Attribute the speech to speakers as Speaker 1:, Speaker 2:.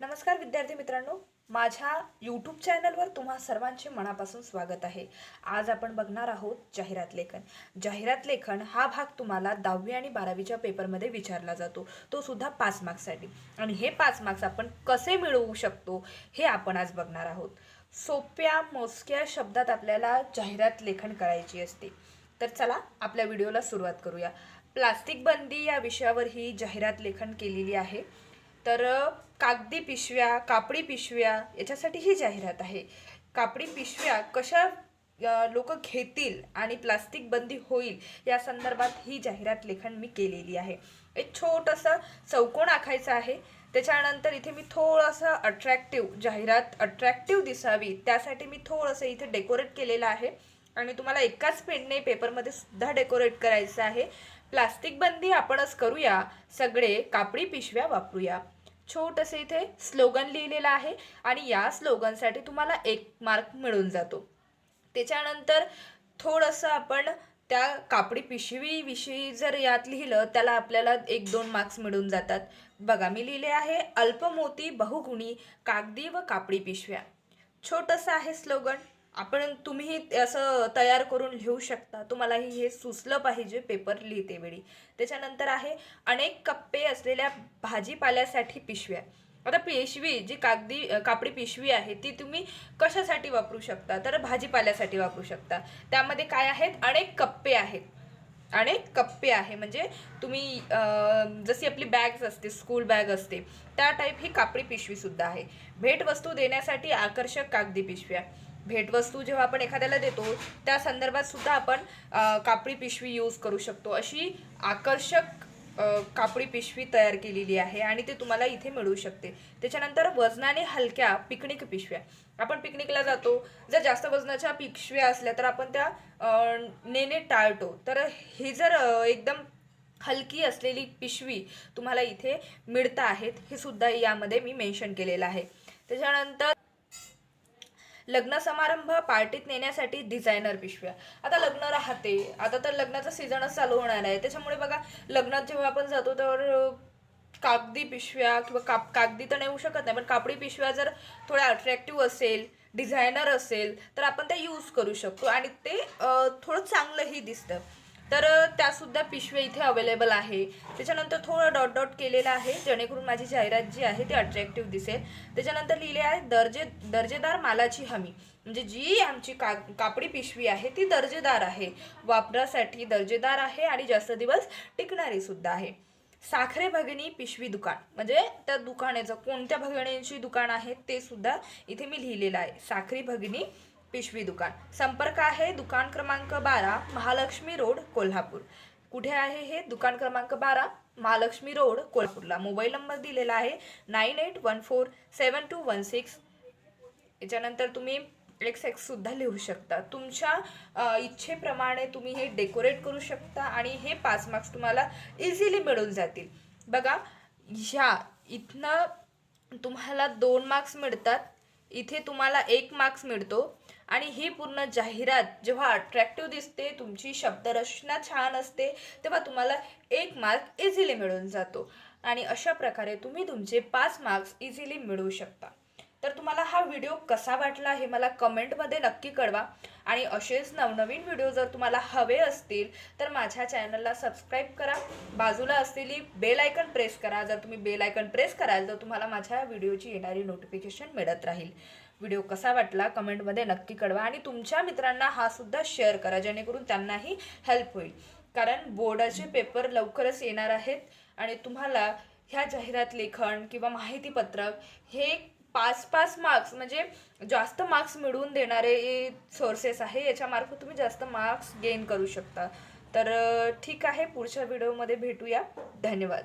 Speaker 1: नमस्कार विद्यार्थी मित्रांनो. माझ्या यूट्यूब चॅनलवर तुम्हा सर्वांचे मनापासून स्वागत आहे. आज आपण बघणार आहोत जाहिरात लेखन. जाहिरात लेखन हा भाग तुम्हाला दहावी आणि बारावीच्या पेपरमध्ये विचारला जातो. तो सुद्धा पाच मार्क्ससाठी आणि हे पाच मार्क्स आपण कसे मिळवू शकतो हे आपण आज बघणार आहोत. सोप्या मोजक्या शब्दात आपल्याला जाहिरात लेखन करायची असते. तर चला आपल्या व्हिडिओला सुरुवात करूया. प्लास्टिक बंदी या विषयावर ही जाहिरात लेखन केलेली आहे. तर कागदी पिशव्या कापडी पिशव्या याच्यासाठी ही जाहिरात आहे. कापडी पिशव्या कशा लोक घेतील आणि प्लास्टिक बंदी होईल या संदर्भात ही जाहिरात लेखन मी केलेली आहे. एक छोटंसं चौकोन आखायचं आहे. त्याच्यानंतर इथे मी थोडंसं अट्रॅक्टिव्ह जाहिरात अट्रॅक्टिव्ह दिसावी. त्यासाठी मी थोडंसं इथे डेकोरेट केलेलं आहे. आणि तुम्हाला एकाच पेनने पेपरमध्ये सुद्धा डेकोरेट करायचं आहे. प्लास्टिक बंदी आपणच करूया. सगळे कापडी पिशव्या वापरूया. छोटंसं इथे स्लोगन लिहिलेलं आहे आणि या स्लोगनसाठी तुम्हाला एक मार्क मिळून जातो. त्याच्यानंतर थोडंसं आपण त्या कापडी पिशवीविषयी जर यात लिहिलं त्याला आपल्याला एक दोन मार्क्स मिळून जातात. बघा मी लिहिले आहे अल्पमोती बहुगुणी कागदी व कापडी पिशव्या. छोटंसं आहे स्लोगन. आपण तुम्हीही असं तयार करून लिहू शकता. तुम्हालाही हे सुचलं पाहिजे पेपर लिहिते वेळी त्याच्यानंतर आहे अनेक कप्पे असलेल्या भाजीपाल्यासाठी पिशव्या. आता पिशवी जी कागदी कापडी पिशवी आहे ती तुम्ही कशासाठी वापरू शकता? तर भाजीपाल्यासाठी वापरू शकता. त्यामध्ये काय आहेत? अनेक कप्पे आहेत. अनेक कप्पे आहे. म्हणजे तुम्ही जशी आपली बॅग्स असते स्कूल बॅग असते त्या टाईप ही कापडी पिशवीसुद्धा आहे. भेटवस्तू देण्यासाठी आकर्षक कागदी पिशव्या. भेटवस्तू जेव्हा आपण एखाद्याला देतो त्या संदर्भात सुद्धा आपण कापडी पिशवी यूज करू शकतो. अशी आकर्षक कापडी पिशवी तयार केलेली आहे आणि ते तुम्हाला इथे मिळू शकते. त्याच्यानंतर वजनाने हलक्या पिकनिक पिशव्या. आपण पिकनिकला जातो. जर जास्त वजनाच्या पिशव्या असल्या तर आपण त्या नेणे टाळतो. तर ही जर एकदम हलकी असलेली पिशवी तुम्हाला इथे मिळतं आहेत हे सुद्धा यामध्ये मी मेन्शन केलेलं आहे. त्याच्यानंतर लग्न समारंभ पार्टीत नेण्यासाठी डिझायनर पिशव्या. आता लग्न राहते. आता तर लग्नाचा सीझनच चालू होणार आहे. त्याच्यामुळे बघा लग्नात जेव्हा आपण जातो तर कागदी पिशव्या किंवा काप कागदी तर नेऊ शकत नाही. पण कापडी पिशव्या जर थोड्या अट्रॅक्टिव्ह असेल डिझायनर असेल तर आपण त्या यूज करू शकतो. आणि ते थोडं चांगलंही दिसतं. तर त्यासुद्धा पिशव्या इथे अवेलेबल आहे. त्याच्यानंतर थोडं डॉट डॉट केलेलं आहे जेणेकरून माझी जाहिरात जी आहे ती अट्रॅक्टिव्ह दिसेल. त्याच्यानंतर लिहिले आहे दर्जे दर्जेदार मालाची हमी. म्हणजे जी आमची का कापडी पिशवी आहे ती दर्जेदार आहे. वापरासाठी दर्जेदार आहे आणि जास्त दिवस टिकणारीसुद्धा आहे. साखरे भगिनी पिशवी दुकान. म्हणजे त्या दुकानाचं कोणत्या भगिनींची दुकान आहे ते सुद्धा इथे मी लिहिलेलं आहे. साखरी भगिनी पिशवी दुकान. संपर्क आहे दुकान क्रमांक बारा महालक्ष्मी रोड कोल्हापूर. कुठे आहे हे? दुकान क्रमांक बारा महालक्ष्मी रोड कोल्हापूरला. मोबाईल नंबर दिलेला आहे nine eight one four seven two one six. याच्यानंतर तुम्ही एक्स एक्स सुद्धा लिहू शकता. तुमच्या इच्छेप्रमाणे तुम्ही हे डेकोरेट करू शकता आणि हे पाच मार्क्स तुम्हाला इझिली मिळून जातील. बघा ह्या इथनं तुम्हाला दोन मार्क्स मिळतात. इथे तुम्हाला एक मार्क्स मिळतो. आणि ही पूर्ण जाहिरात जेव्हा अट्रॅक्टिव्ह दिसते तुमची शब्दरचना छान असते तेव्हा तुम्हाला एक मार्क इझिली मिळून जातो. आणि अशा प्रकारे तुम्ही तुमचे पाच मार्क्स इझिली मिळवू शकता. तर तुम्हाला हा व्हिडिओ कसा वाटला हे मला कमेंटमध्ये नक्की कळवा. आणि असेच नवनवीन व्हिडिओ जर तुम्हाला हवे असतील तर माझ्या चॅनलला सबस्क्राईब करा. बाजूला असलेली बेल आयकन प्रेस करा. जर तुम्ही बेल आयकन प्रेस कराल तर तुम्हाला माझ्या व्हिडिओची येणारी नोटिफिकेशन मिळत राहील. व्हिडिओ कसा वाटला कमेंटमध्ये नक्की कळवा. आणि तुमच्या मित्रांना हा सुद्धा शेअर करा जेणेकरून त्यांनाही हेल्प होईल. कारण बोर्डाचे पेपर लवकरच येणार आहेत. आणि तुम्हाला ह्या जाहिरात लेखन किंवा माहितीपत्रक हे पाच पाच मार्क्स म्हणजे जास्त मार्क्स मिळवून देणारे सोर्सेस आहे याच्यामार्फत तुम्ही जास्त मार्क्स गेन करू शकता. तर ठीक आहे पुढच्या व्हिडिओमध्ये भेटूया. धन्यवाद.